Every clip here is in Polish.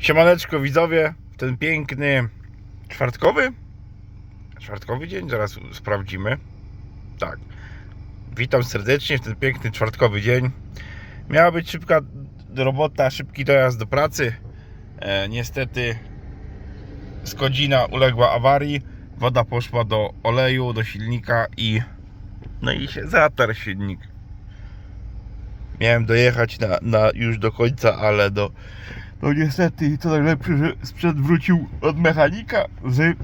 Siemaneczko widzowie, ten piękny czwartkowy? Czwartkowy dzień, zaraz sprawdzimy. Tak. Witam serdecznie w ten piękny czwartkowy dzień. Miała być szybka robota, szybki dojazd do pracy. E, niestety Skodzina uległa awarii. Woda poszła do oleju, do silnika i no i się zatarł silnik. Miałem dojechać na, na już do końca, ale do no niestety i co najlepsze, że sprzęt wrócił od mechanika z e,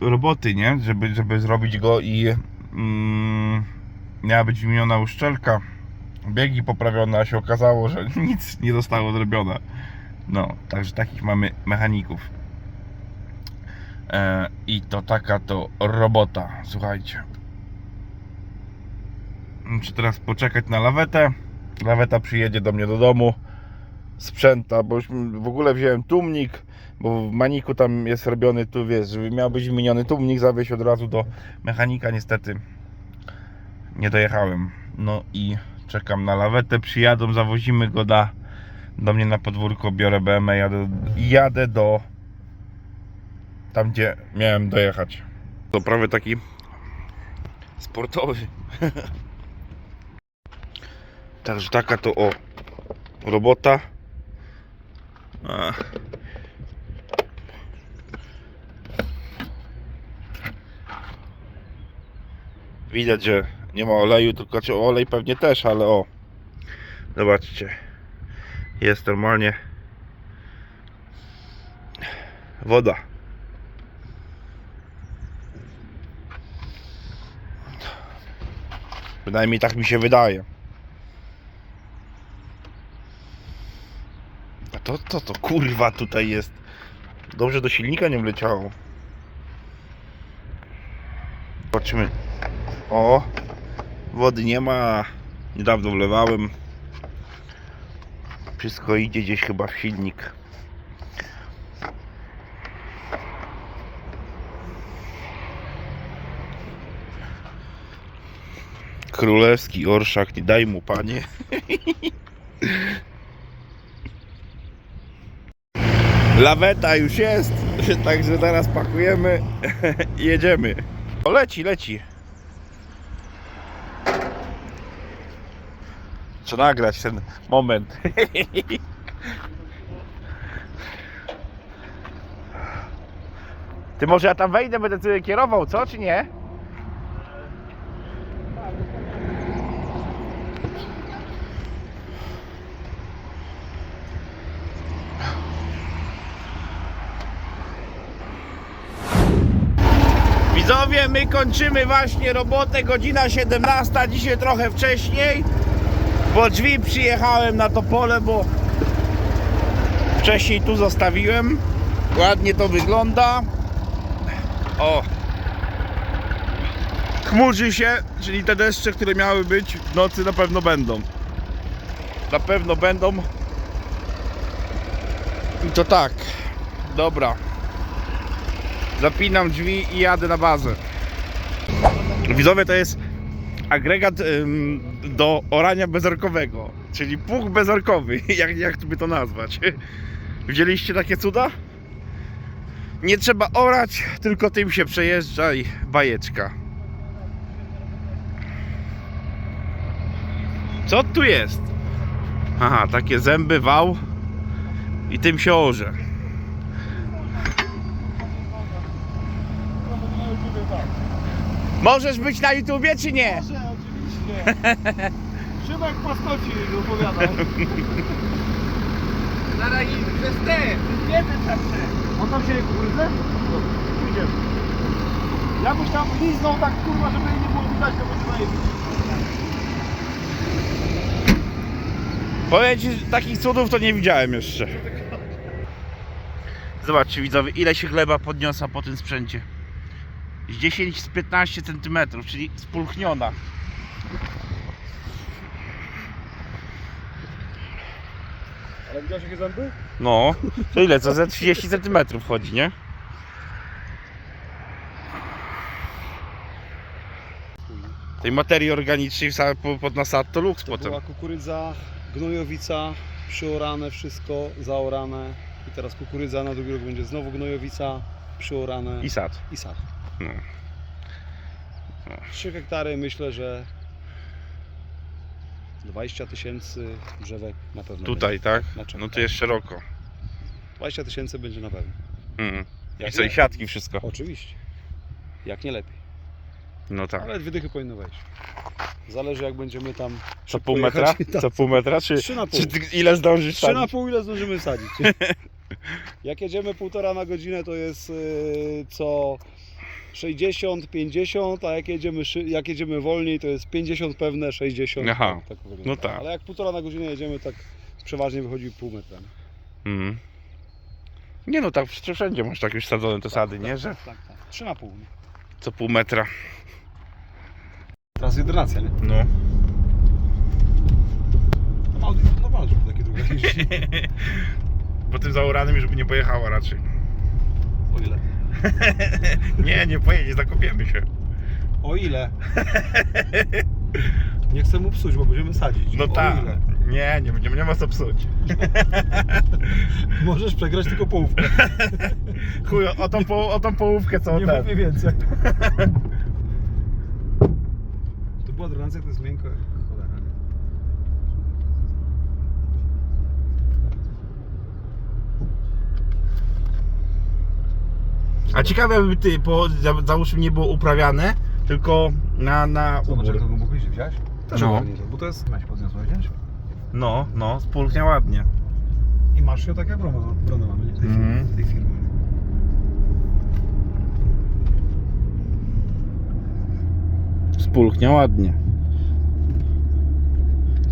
roboty, nie? Żeby, żeby zrobić go i mm, miała być wymieniona uszczelka, biegi poprawione, a się okazało, że nic nie zostało zrobione. No, także takich mamy mechaników. E, I to taka to robota, słuchajcie. Muszę teraz poczekać na lawetę. Laweta przyjedzie do mnie do domu sprzęta, bo już w ogóle wziąłem tłumnik, bo w maniku tam jest robiony, tu wiesz, żeby miał być wymieniony tłumnik, zawieźć od razu do mechanika, niestety nie dojechałem. No i czekam na lawetę, przyjadą, zawozimy go da, do mnie na podwórko, biorę BMW, jadę, jadę do tam, gdzie miałem dojechać. To prawie taki sportowy. Także taka to o robota. Widać, że nie ma oleju, tylko czy olej pewnie też, ale o. Zobaczcie. Jest normalnie woda. Przynajmniej tak mi się wydaje. To co to kurwa tutaj jest? Dobrze do silnika nie wleciało. Zobaczymy. O, wody nie ma. Niedawno wlewałem. Wszystko idzie gdzieś chyba w silnik. Królewski orszak, nie daj mu panie. Laweta już jest, także teraz pakujemy i jedziemy. O, leci, leci. Trzeba nagrać ten moment. Ty może ja tam wejdę, będę sobie kierował, co czy nie? Widzowie, my kończymy właśnie robotę, godzina 17, dzisiaj trochę wcześniej, bo drzwi przyjechałem na to pole, bo wcześniej tu zostawiłem. Ładnie to wygląda. O! Chmurzy się, czyli te deszcze, które miały być w nocy na pewno będą. Na pewno będą. I to tak. Dobra. Zapinam drzwi i jadę na bazę. Widzowie, to jest agregat ym, do orania bezorkowego, czyli pług bezorkowy, jak, jak by to nazwać. Widzieliście takie cuda? Nie trzeba orać, tylko tym się przejeżdża i bajeczka. Co tu jest? Aha, takie zęby, wał i tym się orze. Możesz być na YouTubie czy nie? Proszę, oczywiście. Szymek paskoci opowiadał. Zaraz i przez te, wiemy zawsze. On tam się kurde? Pójdziemy. Jakbyś tam liznął tak kurwa, żeby jej nie było widać, to będzie najebić. Powiem ci, takich cudów to nie widziałem jeszcze. Zobaczcie widzowie, ile się chleba podniosła po tym sprzęcie. Z 10 z 15 cm, czyli spulchniona. Ale widziałeś jakie zęby? No, to ile? Co ze 30 cm wchodzi, nie? Tej materii organicznej po- pod nasad to luks To potem. była kukurydza, gnojowica, Przyorane wszystko, zaorane. I teraz kukurydza, na drugi rok będzie znowu gnojowica, przyorane I sad. i sad. No. 3 hektary myślę, że 20 tysięcy drzewek na pewno. Tutaj, tak? będzie. Czym, No to tak. jest szeroko. 20 tysięcy będzie na pewno. Mm. I co, i siatki, wszystko. Oczywiście. Jak nie lepiej. No tak. Ale dwie dychy powinny wejść. Zależy jak będziemy tam Co pół metra? Tak. Co pół metra? Czy, Trzy na pół. czy ile zdążysz Trzy na sadzić? pół ile zdążymy wsadzić. Jak jedziemy półtora na godzinę to jest yy, co 60, 50, a jak jedziemy, jak jedziemy wolniej to jest 50 pewne, 60. Aha. Tak, tak. No tak. Ale jak półtora na godzinę jedziemy tak przeważnie wychodzi pół metra. Mm. Nie no, tak wszędzie masz tak już sadzone te sady, nie? Że Tak, tak. Trzy na pół. Nie? co pół metra. Teraz jedynacja, nie? No. No to normalne, żeby takie drugie. Po tym zaoranym żeby nie pojechała raczej. O ile? Nie, nie pojedzie, zakopiemy się. O ile? Nie chcę mu psuć, bo będziemy sadzić. No o tak. ile? Nie, nie, nie, nie ma co psuć. Możesz przegrać tylko połówkę. Chuj, o tą, po, o tą połówkę co Nie ten. mówię więcej. To była dronacja, to jest miękko jak cholera. nie? A ciekawe by ty, bo za- załóżmy nie było uprawiane, tylko na, na Zobacz jak ubór. to głęboko idzie, widziałeś? Też No. ogarnie to, bo to jest... Weź podniosłeś, widziałeś? No, no, spulchnia ładnie. I masz ją tak jak Brona, Brona mamy, nie? Tej Mhm. firmy. Tej firmy. Spulchnia ładnie.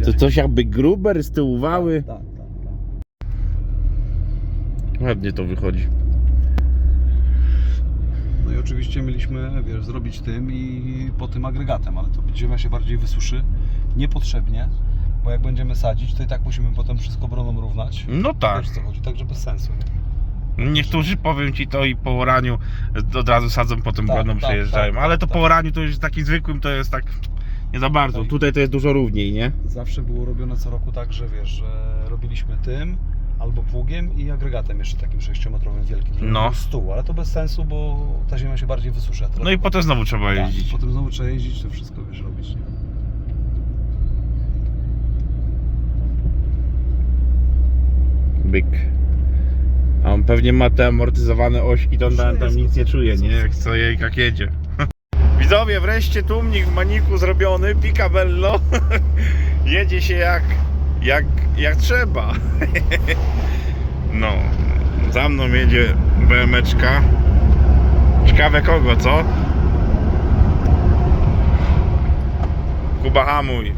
To coś jakby gruber z tyłu wały. Tak, tak, tak. Ładnie to wychodzi. Oczywiście mieliśmy, wiesz, zrobić tym i po tym agregatem, ale to ziemia się bardziej wysuszy niepotrzebnie, bo jak będziemy sadzić, to i tak musimy potem wszystko broną równać. No tak. Wiesz co chodzi, także bez sensu. Nie? Niektórzy powiem ci to i po oraniu od razu sadzą, potem Tak, będą tak, przejeżdżają. tak, Ale to tak. po oraniu to już takim zwykłym to jest tak nie za bardzo. Tak. Tutaj to jest dużo równiej, nie? Zawsze było robione co roku tak, że wiesz, że robiliśmy tym albo pługiem i agregatem jeszcze takim 6-metrowym wielkim, żeby No. był stół, ale to bez sensu, bo ta ziemia się bardziej wysusza. No i potem znowu trzeba tak, jeździć. potem znowu trzeba jeździć, to wszystko wiesz robić. Nie? Byk. A on pewnie ma te amortyzowane ośki, to on tam, tam nic nie czuje, nie? Jak co jej jak jedzie. Widzowie, wreszcie tłumnik w maniku zrobiony, picabello. Jedzie się jak, jak, jak trzeba. No, za mną jedzie BMeczka. Ciekawe kogo, co? Kuba hamuj.